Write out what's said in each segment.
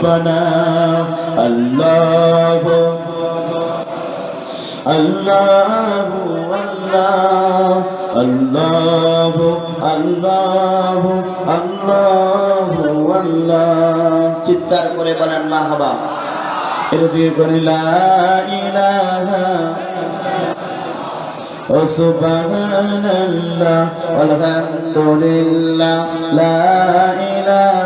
ربنا الله الله الله الله الله الله الله চিৎকার করে বলেন মারহাবা এরজি করে লা ইলাহা ও সুবহানাল্লাহ আলহামদুলিল্লাহ লা ইলাহা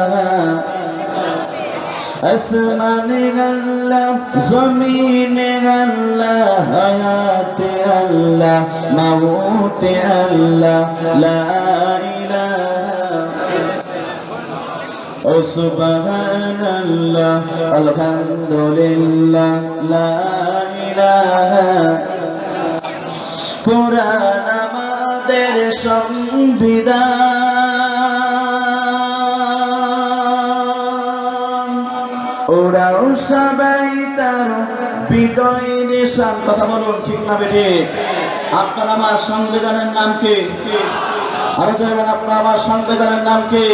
আসমানে আল্লাহ, জমিনে আল্লাহ, হায়াতে আল্লাহ, মাউতে আল্লাহ, লা ইলাহা। ও সুবহানাল্লাহ, আলহামদুলিল্লাহ, লা ইলাহা। কোরআন আমাদের সংবিধান আপনার আমার সংবিধানের নাম কি? আরও আপনার আমার সংবিধানের নাম কি?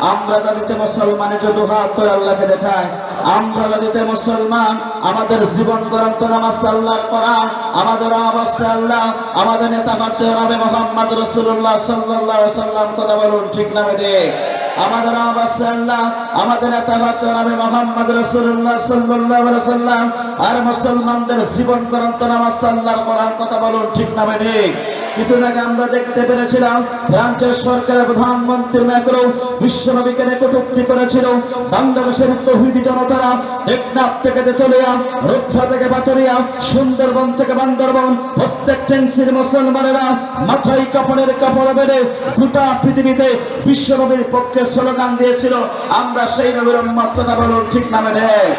আমরা মুসলমান দুহাত আল্লাহকে দেখায় আমরা মুসলমান, আমাদের জীবন গ্রন্থ নামাজ আমাদের আল্লাহ, আমাদের নেতা হচ্ছে রবে মোহাম্মদ রসুল্লাহ সাল্লাহ সাল্লাম কথা বলুন, ঠিক না বেটে আমাদের আবাসাল্লাহ আমাদের নেতা রবে মোহাম্মদ রসুল্লাহ সাল্লাহ সাল্লাম আর মুসলমানদের জীবন করন্ত নামাজ সাল্লাহ করার কথা বলুন ঠিক না বেটে কিছুদিন আগে আমরা দেখতে পেরেছিলাম ফ্রান্সের সরকারের প্রধানমন্ত্রী ম্যাক্রো বিশ্বনবীকে কটুক্তি করেছিল। বাংলাদেশের জনতারা থেকে রূপসা থেকে সুন্দরবন থেকে বান্দরবন, প্রত্যেক টেন্সির মুসলমানেরা মাথায় কাপড়ের কাপড় বেড়ে গোটা পৃথিবীতে বিশ্বনবীর পক্ষে স্লোগান দিয়েছিল, আমরা সেই নবীর কথা বলুন ঠিক নামে নেয়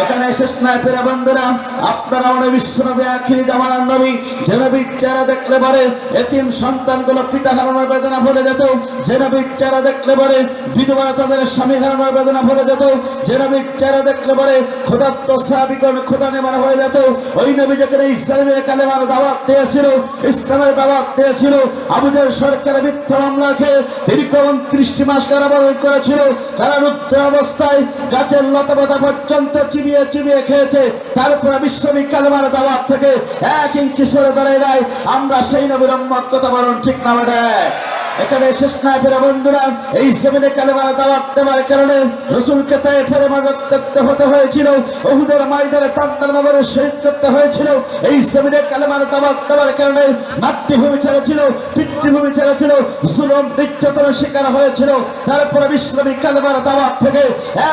এখানে শেষ নাই ফেরা বন্ধুরা। আপনারা মনে বিশ্বনবী আখিরি জামানার নবী। যে নবীর চেহারা দেখলে পরে এতিম সন্তানগুলো পিতা হারানোর বেদনা ভুলে যেত। যে নবীর চেহারা দেখলে পরে বিধবারা তাদের স্বামী হারানোর বেদনা ভুলে যেত। যে নবীর চেহারা দেখলে পরে খোদাত্ত সাহাবিগণ খোদা নেমার হয়ে যেত। ওই নবী যেখানে ইসলামের কালেমার দাওয়াত দিয়েছিল, ইসলামের দাওয়াত দিয়েছিল, আবুদের সরকারের মিথ্যা মামলা খেয়ে দীর্ঘ উনত্রিশটি মাস কারাবরণ করেছিল। কারারুদ্ধ অবস্থায় গাছের লতাপাতা পর্যন্ত চিবিয়ে চিবিয়ে খেয়েছে। তারপরে বিশ্ববিদ্যালয় দাবার থেকে এক ইঞ্চি সরে দাঁড়ায় নাই। আমরা সেই নবীর কথা বলুন ঠিক না বেটা? এখানে শেষ না ফেরা বন্ধুরা। এই সেমিনে কালেমার দাওয়াত দেওয়ার কারণে রসুলকে তাই ফেরে মাগত্য হতে হয়েছিল। ওহুদের মাইদানে তান্দার মামারে শহীদ করতে হয়েছিল। এই সেমিনে কালেমার দাওয়াত দেওয়ার কারণে মাতৃভূমি ছেড়েছিল, পিতৃভূমি ছেড়েছিল, জুলম, নির্যাতনের শিকার হয়েছিল। তারপরে বিশ্বনবী কালেমার দাওয়াত থেকে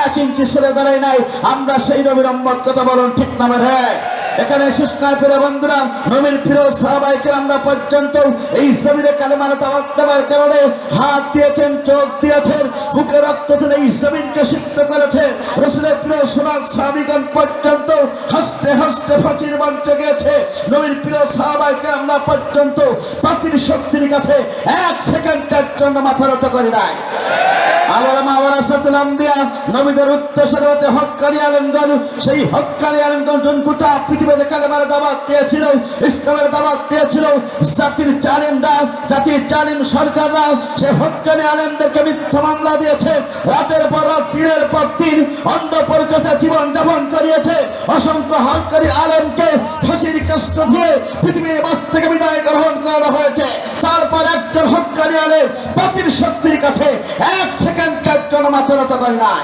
এক ইঞ্চি সরে দাঁড়ায় নাই। আমরা সেই নবীর কথা বলুন ঠিক নামে হ্যাঁ এখানে না ফিরে বন্ধুরা, নবীর প্রিয় সাহাবাইকে আমরা পর্যন্ত এই জমিনে কালেমার দেওয়ার কারণে হাত দিয়েছেন, চোখ দিয়েছেন, বুকে রক্ত তুলে এই জমিনকে সিদ্ধ করেছে। রসুলের প্রিয় সোনার সাহাবিগণ পর্যন্ত হাসতে হাসতে ফাঁচির মঞ্চে গিয়েছে। নবীর প্রিয় সাহাবাইকে আমরা পর্যন্ত পাতির শক্তির কাছে এক সেকেন্ডের জন্য মাথা নত করি নাই। আল্লাহ মাওয়ারা সাথে নাম দিয়া নবীদের হচ্ছে হক্কানি আলমগণ। সেই হক্কানি আলমগণ জন গোটা পৃথিবীতে কালেমার দাওয়াত দিয়েছিল, ইসলামের দাওয়াত দিয়েছিল। জাতির জালিমরা, জাতির জালিম সরকাররা সেই হক্কানি আলেমদেরকে মিথ্যা মামলা দিয়েছে। রাতের পর রাত, দিনের পর দিন অন্ধ পরিকথা জীবন যাপন করিয়েছে। অসংখ্য হক্কানি আলেমকে ফাঁসির কষ্ট দিয়ে পৃথিবীর বাস থেকে বিদায় গ্রহণ করা হয়েছে। তারপর একজন হক্কানি আলেম বাতিল শক্তির কাছে এক সেকেন্ড জন্য মাথা করে নাই।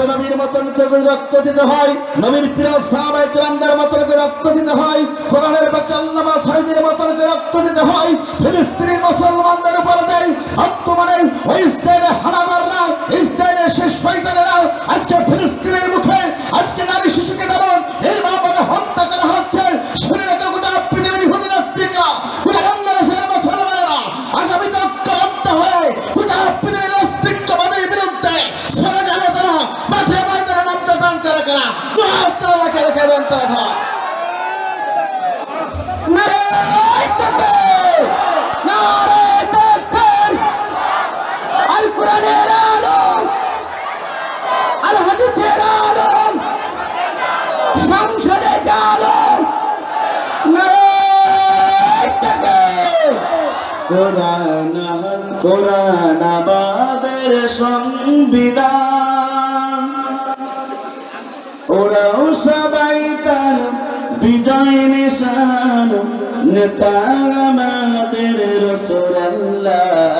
নবীর মতন রক্ত দিতে হয় রক্ত দিতে হয় রক্ত দিতে হয় মুসলমানদের নারায় তাকবীর! আল কোরআনের আলো আল হাদিসের আলো সংসদে জালো কোরআন কোরআন আমাদের সংবিধান ওরাও সবাই তার বিজয় নিশান। নেতার আমাদের রসুল্লাহ